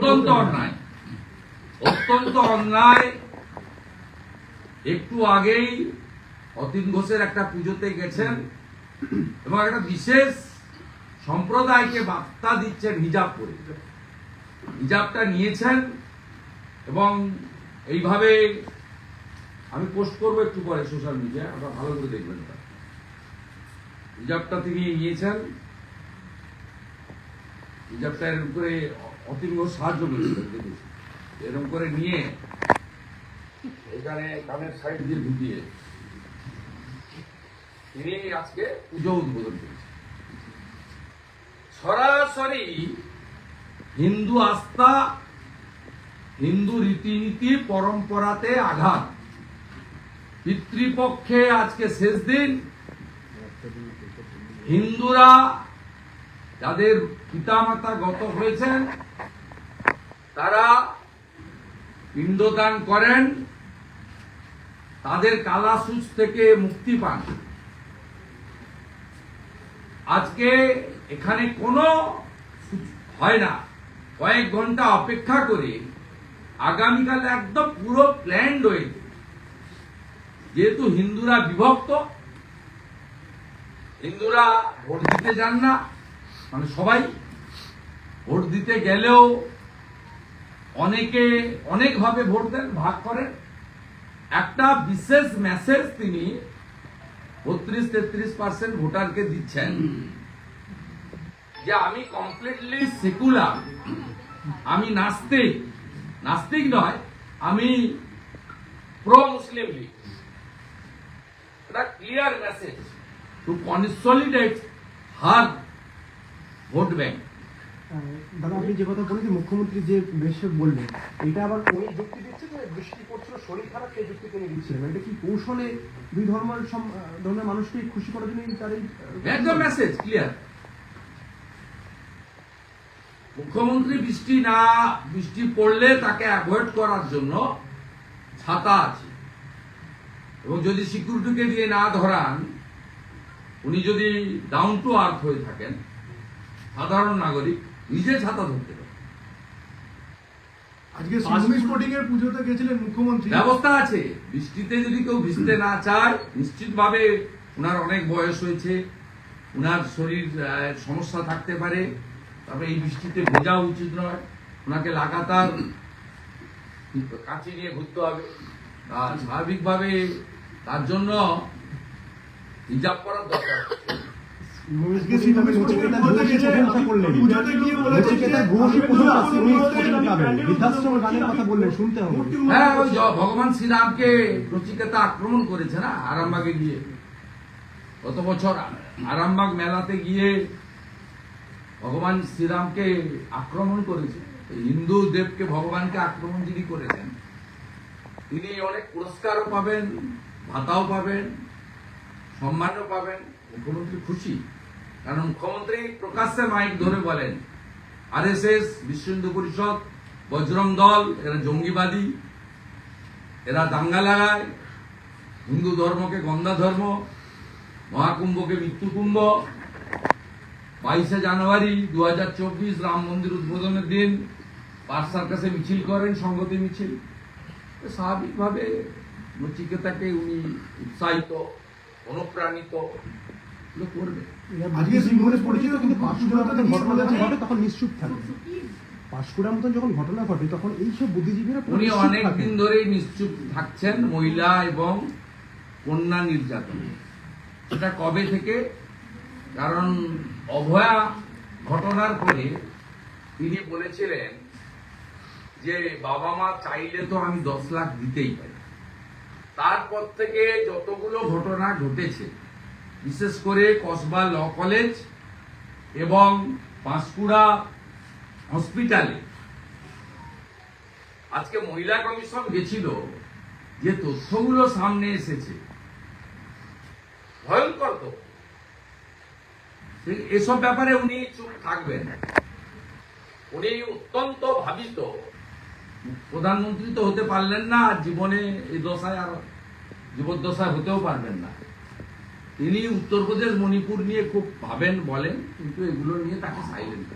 অত্যন্ত অন্যায়। অত্যন্ত অন্যায়। একটু আগেই অতীন ঘোষের একটা পুজোতে গেছেন এবং একটা বিশেষ সম্প্রদায়কে বার্তা দিচ্ছেন হিজাব পরে হিজাবটা নিয়েছেন এবং এইভাবে আমি পোস্ট করব একটু পরে সোশ্যাল মিডিয়ায়, আপনারা ভালো করে দেখবেন হিজাবটা তিনি নিয়েছেন। হিজাবটা এরকম করে অতীন সাহায্য করেছিলেন দেখেছি। এরকম করে নিয়ে এখানে কানের সাইড দিয়ে ঢুকিয়ে তিনি আজকে পুজো উদ্বোধন সরাসরি হিন্দু আস্থা, হিন্দু রীতিনীতি, পরম্পরাতে আঘাত। পিতৃপক্ষে আজকে শেষ দিন। হিন্দুরা যাদের পিতামাতা গত হয়েছেন, তারা পিণ্ডদান করেন, তাদের কালাসুচ থেকে মুক্তি পান। আজকে এখানে কোনো হয় না। কয়েক ঘণ্টা অপেক্ষা করে আগামীকাল একদম পুরো প্ল্যান রয়েছে। যেহেতু হিন্দুরা বিভক্ত, হিন্দুরা ভোট দিতে যান না মানে সবাই ভোট দিতে গেলেও অনেকে অনেকভাবে ভোট দেন, ভাগ করেন। একটা বিশেষ মেসেজ তিনি বত্রিশ তেত্রিশ পার্সেন্ট ভোটারকে দিচ্ছেন। যে আমি কমপ্লিটলি সেকুলার আমি নাস্তিক। নাস্তিক নয়, আমি প্রো মুসলিম লীগ এটা clear message to consolidate her vote bank. দাদা আপনি যে কথা বলেছেন মুখ্যমন্ত্রী যে বেশে বললেন এটা আবার উনি যুক্তি দিচ্ছে যে বৃষ্টি পড়ছিল শরীর খারাপ সেই যুক্তি তিনি দিচ্ছিলেন এটা কি কৌশলে দুই ধর্মের ধর্মের মানুষকে খুশি করার জন্য তার এই একদম মেসেজ ক্লিয়ার মুখ্যমন্ত্রী বৃষ্টি না বৃষ্টি পড়লে তাকে অ্যাভয়েড করার জন্য ছাতা আছে। এবং যদি সিকিউরিটিকে দিয়ে না ধরান উনি যদি ডাউন টু আর্থ হয়ে থাকেন সাধারণ নাগরিক নিজে ছাতা ধরতে পারেন আজকে সিজনি স্পোর্টিং এর পুজোতে গেছিলেন মুখ্যমন্ত্রী। ব্যবস্থা আছে। বৃষ্টিতে যদি কেউ ভিজতে না চায় নিশ্চিতভাবে ওনার অনেক বয়স হয়েছে ওনার শরীর আহ, সমস্যা থাকতে পারে তবে এই বৃষ্টিতে ভেজা উচিত নয়। ওনাকে লাগাতার কাঁচি নিয়ে ঘুরতে হবে। আর স্বাভাবিকভাবে তার জন্য হিজাব করার দরকার। ভগবান শ্রীরামকে নচিকেতা আক্রমণ করেছে না আরামবাগে গিয়ে। গত বছর আরামবাগ মেলাতে গিয়ে ভগবান শ্রীরামকে আক্রমণ করেছে। হিন্দু দেবকে ভগবানকে আক্রমণ যিনি করেছেন তিনি অনেক পুরস্কারও পাবেন ভাতাও পাবেন সম্মানও পাবেন। মুখ্যমন্ত্রী খুশি। কারণ মুখ্যমন্ত্রী প্রকাশ্যে মাইক ধরে বলেন আরএসএস বিশ্ব হিন্দু পরিষদ, বজরং দল, এরা জঙ্গিবাদী, এরা দাঙ্গা লাগায়, হিন্দু ধর্মকে গন্ধা ধর্ম, মহাকুম্ভকে মৃত্যুকুম্ভ। বাইশে জানুয়ারি দু হাজার চব্বিশ রাম মন্দির উদ্বোধনের দিন পার্ক সার্কাসে মিছিল করেন সংগতি মিছিল। স্বাভাবিকভাবে নচিকেতাকে উনি উৎসাহিত, অনুপ্রাণিত এগুলো করবে। আজকে সিজনি স্পোর্টিং পরিচিত কিন্তু পাঁশকুড়ার মতন ঘটনা যখন ঘটে তখন নিশ্চুপ থাকে। পাঁশকুড়ার মতন যখন ঘটনা ঘটে তখন এইসব বুদ্ধিজীবীরা উনি নিশ্চুপ অনেক থাকে। দিন ধরেই নিশ্চুপ থাকছেন মহিলা এবং কন্যা নির্যাতন। সেটা কবে থেকে? কারণ অভয়া ঘটনার পরে তিনি বলেছিলেন যে বাবা মা চাইলে তো আমি দশ লাখ দিতেই পারি। তারপর থেকে যতগুলো ঘটনা ঘটেছে বিশেষ করে কসবা ল কলেজ এবং পাঁশকুড়া হসপিটালে। আজকে মহিলা কমিশন গেছিল যে তথ্যগুলো সামনে এসেছে। ভয়ঙ্কর তো। এসব ব্যাপারে উনি চুপ থাকবেন। উনি অত্যন্ত ভাবিত। প্রধানমন্ত্রী তো হতে পারলেন না জীবনে এই দশায় আর জীবদ্দশায় হতেও পারবেন না। তিনি উত্তরপ্রদেশ মণিপুর নিয়ে খুব ভাবেন, বলেন, কিন্তু এগুলো নিয়ে তাকে সাইলেন্ট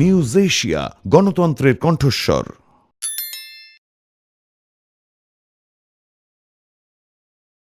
নিউজ এশিয়া, গণতন্ত্রের কণ্ঠস্বর।